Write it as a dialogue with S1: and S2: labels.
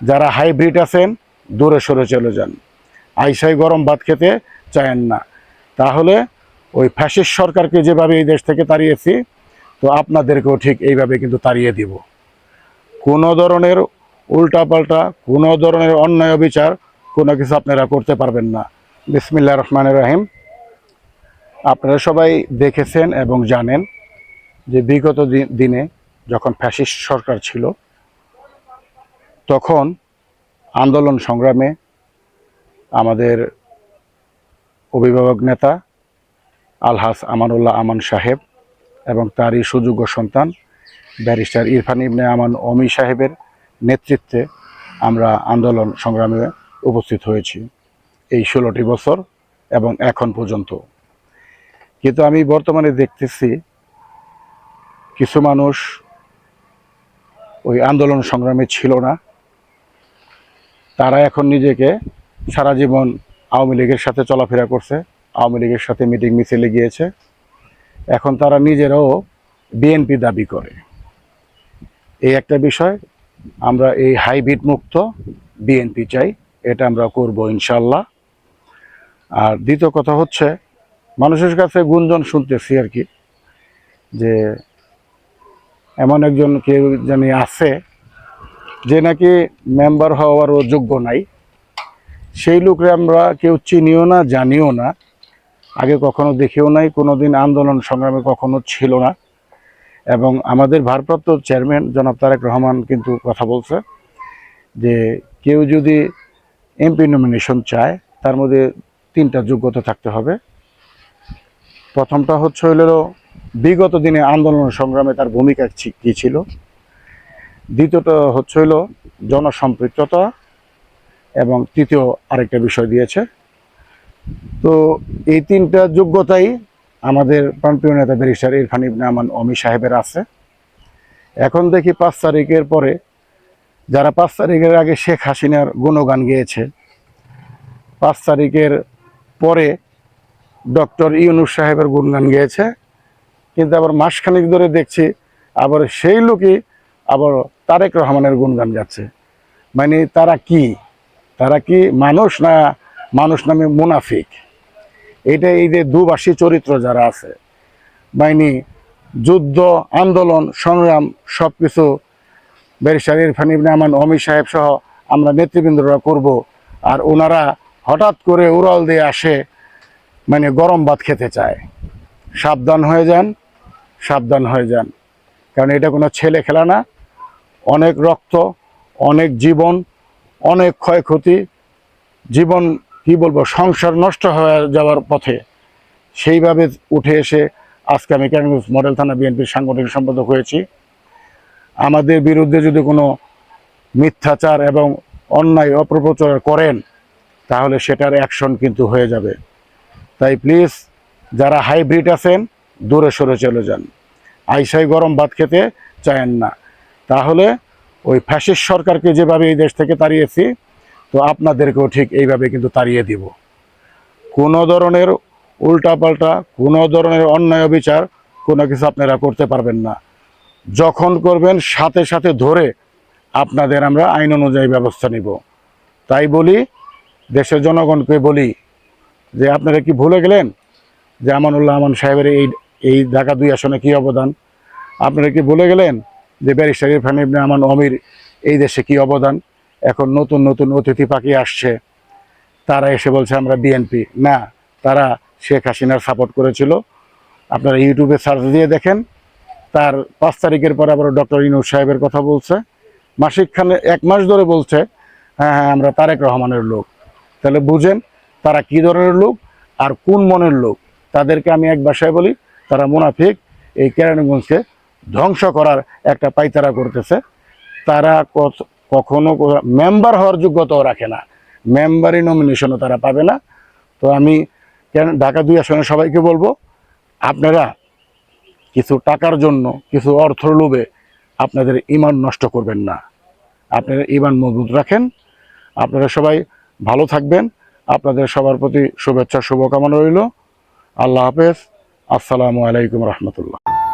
S1: যারা হাইব্রিড আছেন, দূরে সরে চলে যান। আইসাই গরম ভাত খেতে চায়েন না। তাহলে ওই ফ্যাসিস্ট সরকারকে যেভাবে এই দেশ থেকে তাড়িয়েছি, তো আপনাদেরকেও ঠিক এইভাবে কিন্তু তাড়িয়ে দিব। কোনো ধরনের উল্টাপাল্টা, কোনো ধরনের অন্যায় বিচার কোনো কিছু আপনারা করতে পারবেন না। বিসমিল্লা রহমান রাহিম। আপনারা সবাই দেখেছেন এবং জানেন যে বিগত দিনে যখন ফ্যাসিস্ট সরকার ছিল তখন আন্দোলন সংগ্রামে আমাদের অভিভাবক নেতা আলহাস আমানুল্লাহ আমান সাহেব এবং তারই সুযোগ্য সন্তান ব্যারিস্টার ইরফান ইবনে আমান অমি সাহেবের নেতৃত্বে আমরা আন্দোলন সংগ্রামে উপস্থিত হয়েছি এই ষোলোটি বছর এবং এখন পর্যন্ত। কিন্তু আমি বর্তমানে দেখতেছি কিছু মানুষ ওই আন্দোলন সংগ্রামে ছিল না। তারা এখন নিজেকে সারা জীবন আওয়ামী লীগের সাথে চলাফেরা করছে, আওয়ামী লীগের সাথে মিটিং মিছিলে গিয়েছে। এখন তারা নিজেরাও বিএনপি দাবি করে। এই একটা বিষয়, আমরা এই হাইব্রিড মুক্ত বিএনপি চাই, এটা আমরা করব ইনশাল্লাহ আর দ্বিতীয় কথা হচ্ছে, মানুষের কাছে গুঞ্জন শুনতেছি আর কি, যে এমন একজন কেউ জানি আছে যে নাকি মেম্বার হওয়ারও যোগ্য নাই। সেই লোকরে আমরা কেউ চিনিও না, জানিও না। আগে কখনো দেখেও নাই, কোনোদিন আন্দোলন সংগ্রামে কখনো ছিল না। এবং আমাদের ভারপ্রাপ্ত চেয়ারম্যান জনাব তারেক রহমান কিন্তু কথা বলছে যে কেউ যদি এমপি নমিনেশন চায়, তার মধ্যে তিনটা যোগ্যতা থাকতে হবে। প্রথমটা হচ্ছে হইল বিগত দিনে আন্দোলন সংগ্রামে তার ভূমিকা কী ছিল? দ্বিতীয়টা হচ্ছে হইল জনসম্পৃক্ততা এবং তৃতীয় আরেকটা বিষয় দিয়েছে। তো এই তিনটা যোগ্যতাই আমাদের প্রাণপ্রিয় নেতা ব্যারিস্টার ইরফান ইবনে আমান অমি সাহেবের আছে। এখন দেখি পাঁচ তারিখের পরে যারা পাঁচ তারিখের আগে শেখ হাসিনার গুণগান গেয়েছে, পাঁচ তারিখের পরে ডক্টর ইউনুস সাহেবের গুণগান গেয়েছে। কিন্তু আবার মাসখানেক ধরে দেখছি আবার সেই লোকই আবার তারেক রহমানের গুণগান গাচ্ছে। মানে তারা কি? তারা কি মানুষ না মানুষ নামে মুনাফিক? এটা এই যে দুবাসী চরিত্র যারা আছে মানে যুদ্ধ, আন্দোলন, সংগ্রাম সব কিছু ব্যারিস্টার ইরফান ইবনে আমান অমি সাহেব সহ আমরা নেতৃবৃন্দরা করব। আর ওনারা হঠাৎ করে উড়াল দিয়ে আসে মানে গরম ভাত খেতে চায়। সাবধান হয়ে যান, সাবধান হয়ে যান। কারণ এটা কোনো ছেলে খেলা না অনেক রক্ত, অনেক জীবন, অনেক ক্ষয়ক্ষতি, জীবন, কি বলব, সংসার নষ্ট হয়ে যাওয়ার পথে। সেইভাবে উঠে এসে আজকে আমি ক্যানগঞ্জ মডেল থানা বিএনপির সাংগঠনিক সম্পাদক হয়েছি। আমাদের বিরুদ্ধে যদি কোনো মিথ্যাচার এবং অন্যায় অপপ্রচার করেন, তাহলে সেটার অ্যাকশন কিন্তু হয়ে যাবে। তাই প্লিজ, যারা হাইব্রিড আছেন, দূরে সরে চলে যান। আইসাই গরম ভাত খেতে চায়েন না। তাহলে ওই ফ্যাসিস্ট সরকারকে যেভাবে এই দেশ থেকে তাড়িয়েছি, তো আপনাদেরকেও ঠিক এইভাবে কিন্তু তাড়িয়ে দিব। কোনো ধরনের উল্টাপাল্টা, কোনো ধরনের অন্যায় বিচার কোনো কিছু আপনারা করতে পারবেন না। যখন করবেন, সাথে সাথে ধরে আপনাদের আমরা আইন অনুযায়ী ব্যবস্থা নিব। তাই বলি, দেশের জনগণকে বলি যে, আপনারা কি ভুলে গেলেন যে আমানুল্লাহ আমান সাহেবের এই এই ঢাকা দুই আসনে কি অবদান? আপনারা কি ভুলে গেলেন যে ব্যারিস্টার ইরফান ইবনে আমান অমির এই দেশে কি অবদান? এখন নতুন নতুন অতিথি পাখি আসছে। তারা এসে বলছে, আমরা বিএনপি না, তারা শেখ হাসিনার সাপোর্ট করেছিল। আপনারা ইউটিউবে সার্চ দিয়ে দেখেন। তার পাঁচ তারিখের পর আবার ডক্টর ইনুর সাহেবের কথা বলছে। মাসিক খানে এক মাস ধরে বলছে হ্যাঁ হ্যাঁ আমরা তারেক রহমানের লোক। তাহলে বুঝেন, তারা কি ধরনের লোক আর কোন মনের লোক? তাদেরকে আমি এক ভাষায় বলি, তারা মুনাফিক। এই কেরানীগঞ্জকে ধ্বংস করার একটা পাইতারা করতেছে। তারা কখনো মেম্বার হওয়ার যোগ্যতাও রাখে না। মেম্বারি নমিনেশনও তারা পাবে না। তো আমি কেন, ঢাকা দুই আসনে সবাইকে বলব, আপনারা কিছু টাকার জন্য, কিছু অর্থ লোভে আপনাদের ইমান নষ্ট করবেন না। আপনারা ইমান মজবুত রাখেন। আপনারা সবাই ভালো থাকবেন। আপনাদের সবার প্রতি শুভেচ্ছা, শুভকামনা রইল। আল্লাহ হাফেজ। আসসালামু আলাইকুম রহমতুল্লাহ।